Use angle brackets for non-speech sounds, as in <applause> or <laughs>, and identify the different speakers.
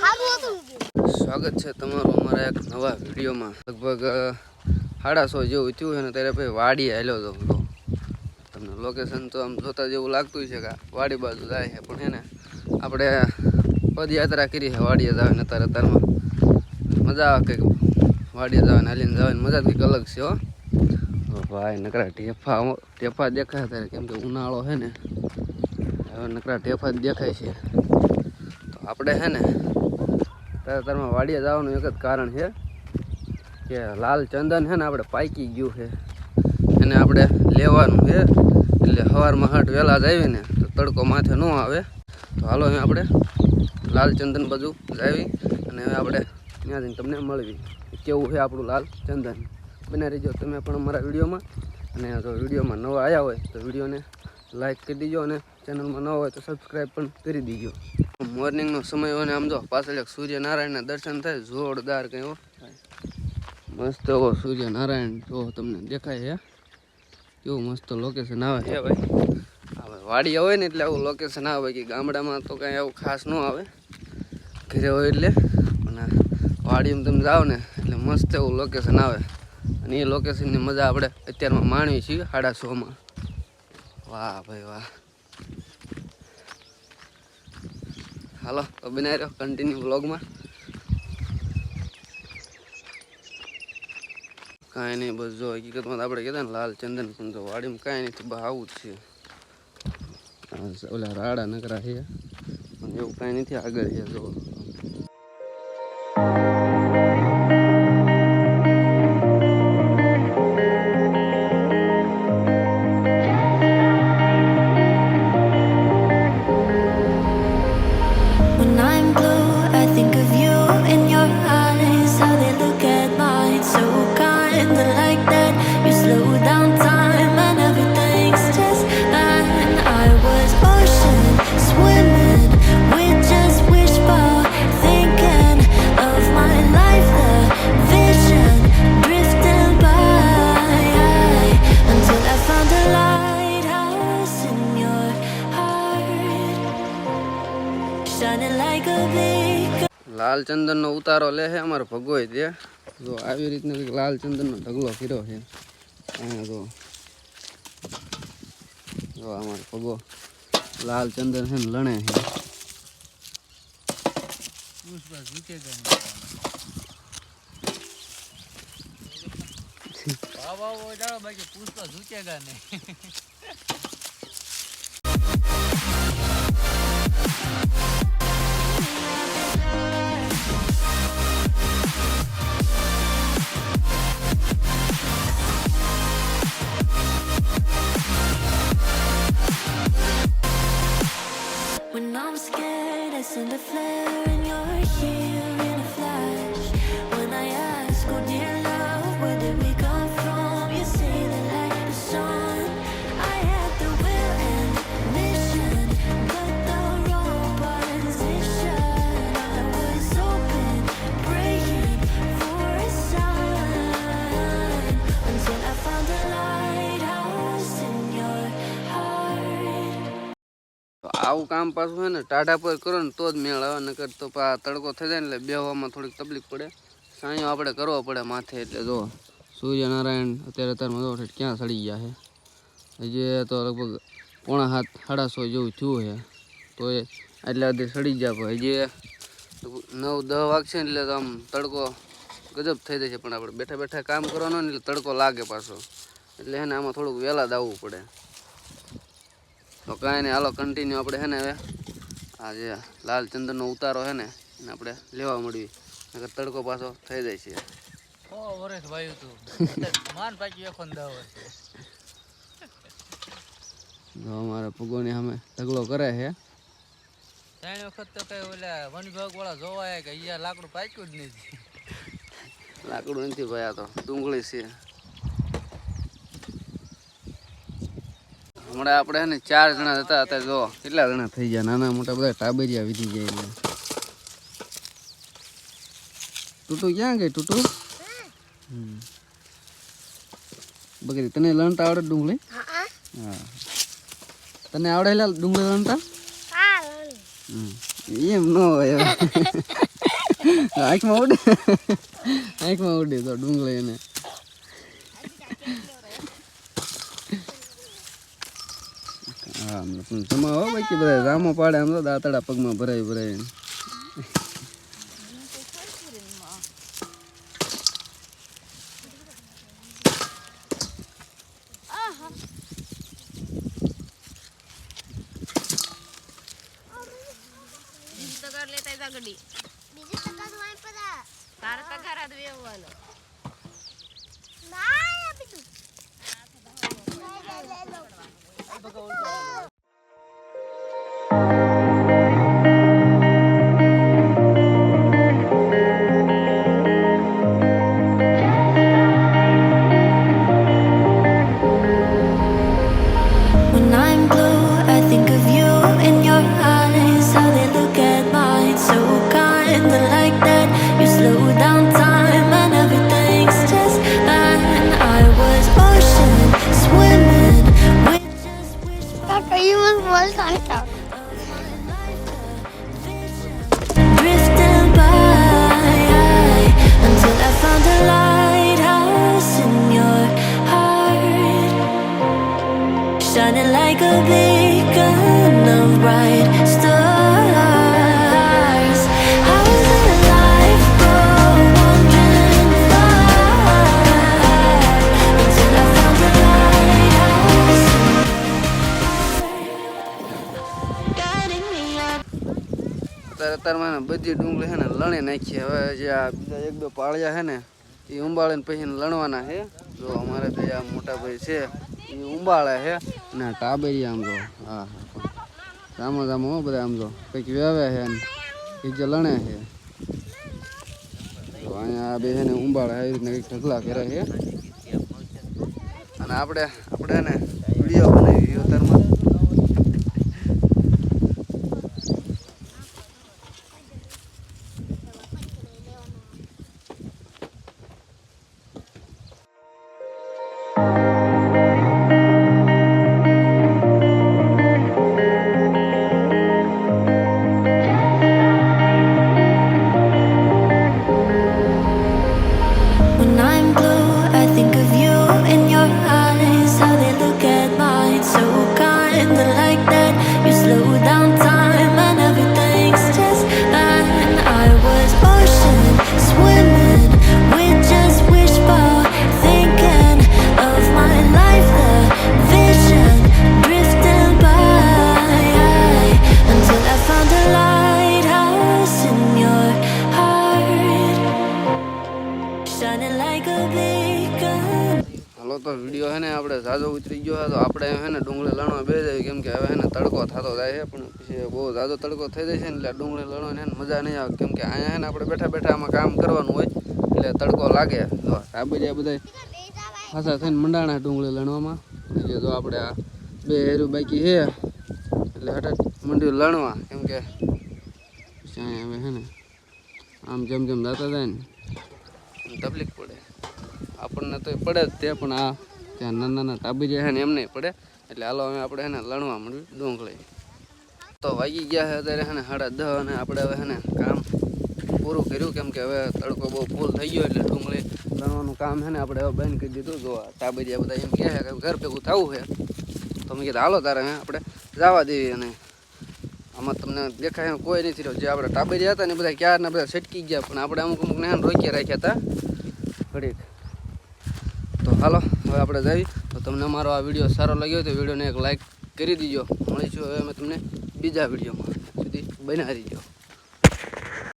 Speaker 1: ખાધું હતું કે?
Speaker 2: સ્વાગત છે તમારું અમારા એક નવા વિડીયોમાં. લગભગ અ, સાડા સો જેવું થયું છે ને ત્યારે ભાઈ વાડી આવેલો હતો તો. તમને લોકેશન તો આમ જોતા જેવું લાગતું છે કે વાડી બાજુ જાય છે પણ એને આપણે પદયાત્રા કરી છે વાડીએ જવાની અત્યારે અત્યારમાં. મજા આવે કંઈક વાડીએ જવાની હાલીને જવાની મજા કંઈક અલગ છે હો. ભાઈ, નકરા ઢેફા ઢેફા દેખાય ત્યારે કેમ કે ઉનાળો છે ને, હવે નકરા ઢેફા જ દેખાય છે. તો આપણે છે ને તારમાં વાડીએ જવાનું એક જ કારણ છે, કે લાલ ચંદન છે ને આપણે પાકી ગયું છે. એને આપણે લેવાનું છે, એટલે સવારમાં હાટ વહેલા જ આવીને તો તડકો માથે ન આવે. તો હાલો અહીં આપણે લાલ ચંદન બાજુ જાવી, અને હવે આપણે ત્યાં જઈને તમને મળવી. કેવું છે આપણું લાલ ચંદન? બને રહેજો તમે પણ અમારા વિડીયોમાં. અને જો વિડીયોમાં નવા આવ્યા હોય તો વિડીયોને લાઈક કરી દીજો અને ચેનલમાં ન હોય તો સબસ્ક્રાઈબ પણ કરી દીજો. મોર્નિંગનો સમય હોય ને આમ જો પાછળ એક સૂર્યનારાયણના દર્શન થાય જોરદાર કંઈ મસ્ત એવો સૂર્યનારાયણ જો તમને દેખાય છે. કેવું મસ્ત લોકેશન આવે. છે ભાઈ. હવે વાડી હોય ને એટલે આવું લોકેશન આવે કે ગામડામાં તો કાંઈ આવું ખાસ ન આવે. ઘરે હોય એટલે. અને વાડીમાં તમે જાઓ ને એટલે મસ્ત એવું લોકેશન આવે. અને એ લોકેશનની મજા આપણે અત્યારમાં માણીએ છીએ સાડા સોમાં વાહ ભાઈ વાહ. હાલો તો બનાવી રહ્યો કન્ટિન્યુ બ્લોગમાં કાંઈ નહીં, બસ જો હકીકતમાં તો આપણે કહેતા ને, લાલ ચંદન પણ જો વાડીમાં કાંઈ નથી બસ આવું જ છે. ઓલા રાડા નકરા છે. પણ એવું કાંઈ નથી, આગળ છે, જો. લાલ ચંદનનો ઉતારો લે છે, અમારો ભગોય તે જો આવી રીતનો કંઈક લાલ ચંદનનો ઢગલો ફીરો છે. અહીંયા જો. જો અમારો ભગો લાલ ચંદન છે ને લણે છે.
Speaker 3: When
Speaker 2: આવું કામ પાછું છે ને, ટાઢા પર કરો ને તો જ મેળ આવે, નકર તો પા તડકો થઈ જાય ને એટલે બેહવામાં થોડીક તકલીફ પડે. સાંયો આપણે કરવો પડે માથે એટલે જો, સૂર્યનારાયણ અત્યારે અત્યારે ક્યાં સડી ગયા છે હજી તો લગભગ પોણા હાથ, સાડા સો જેવું થયું છે તો એ એટલે બધી સડી ગયા પણ હજી નવ, દહ વાગશે એટલે તો આમ તડકો ગજબ થઈ જશે. પણ આપણે બેઠા બેઠા કામ કરવાનું ને એટલે તડકો લાગે પાછો. એટલે એને આમાં થોડુંક વહેલા જ આવવું પડે. તો કાંઈ નહીં હાલો કન્ટિન્યુ આપણે છે ને હવે આ જે લાલ ચંદનનો ઉતારો છે ને એને આપણે લેવા મળવી નકર તડકો પાછો થઈ જાય છે.
Speaker 4: વર્ષ ભાઈ તું. માન પાકી
Speaker 2: જો અમારા ભૂગોની સામે ઢગલો કરે છે.
Speaker 4: ત્રણ વખત તો કઈ ઓલા વન વિભાગ વાળા જોવાય કે અહીંયા લાકડું પાક્યું જ નથી.
Speaker 2: લાકડું નથી ભાઈ આ તો ડુંગળી છે. હમણાં આપણે ને ચાર જણા હતા અત્યારે જો કેટલા જણા થઈ ગયા? નાના મોટા બધા ટાબરિયા વીધી એટલે ટૂટુ ક્યાં ગઈ ટૂટુ? હમ. તને લણતા આવડે ડુંગળી?
Speaker 1: હા.
Speaker 2: તને આવડે લા ડુંગળી લણતા. એમ ન હોય <laughs> આંખમાં ઉડે આંખમાં ઉડે તો ડુંગળી એને. હા તમા હો બાકી બધા રામો પાડે આમ તો દાંતડા પગમાં ભરાય ભરાય.
Speaker 1: ના આપી તું. લે, લે, લે, લે.
Speaker 3: When
Speaker 2: અત્યારમાં બધી ડુંગળી છે ને લણી નાખી. હવે જે આ બીજા એક બે પાળિયા છે ને એ ઉંબાળીને પછી લણવાના છે. જો અમારે જે આ મોટા ભાઈ છે. એ ઉંબાળે છે ને, ટાબેરી આમ જો. હા. સામો સામો બધા આમ જો. કંઈક વેવે છે ને. જે લણે છે તો અહીંયા બે છે ને ઉંબાળે આવી રીતના કંઈક ઢગલા કર્યા છે અને આપણે આપણે ને વીડિયો બનાવી તો વીડિયો છે ને આપણે ઝાઝો ઉતરી ગયો તો આપણે હે ને ડુંગળી લણવા બે જાય, કેમ કે હવે હે ને તડકો થતો જાય છે પણ પછી બહુ ઝાઝો તડકો થઈ જાય છે ને એટલે ડુંગળી લણવાની છે ને મજા નહીં આવે, કેમ કે અહીંયા હે ને આપણે બેઠા બેઠા આમાં કામ કરવાનું હોય, એટલે તડકો લાગે. જો, આ બધા બધા ખાસા થઈને મંડાણા ડુંગળી લણવામાં. એટલે જો આપણે આ બે હેરું બાકી છે, એટલે હঠাৎ મંડ્યું લણવા, કેમ કે અહીંયા હવે હે ને આમ જેમ જેમ જતા જાય ને, તકલીફ પડે. આપણને તો પડે જ તે, પણ આ ત્યાં નાના નાના ટાબી જાય એમ નહીં પડે. એટલે હાલો હવે આપણે એને લણવા મળ્યું ડુંગળી તો વાગી ગયા છે અત્યારે છે ને સાડા દહ અને આપણે હવે એને કામ પૂરું કર્યું. કેમ કે હવે તડકો બહુ ફૂલ થઈ ગયો એટલે ડુંગળી લણવાનું કામ છે ને આપણે હવે બંધ કરી દીધું. જો ટાબરિયા બધા એમ કહે છે કે ઘર ભેગું થવું છે. તો મેં કીધું, હાલો તારે હે આપણે જવા દેવી અને આમાં તમને દેખાય કોઈ નથી રહ્યો. જે આપણે ટાબરિયા હતા ને બધા ક્યારના બધા છટકી ગયા, પણ આપણે અમુક અમુકને ને રોકી રાખ્યા હતા. ઘડીક. હાલો, હવે આપણે જઈએ તો તમને અમારો આ વીડિયો સારો લાગ્યો તો વિડીયોને એક લાઇક કરી દીજો. મળીશું હવે અમે તમને બીજા વિડીયોમાં. સુધી બનાવી દીજો.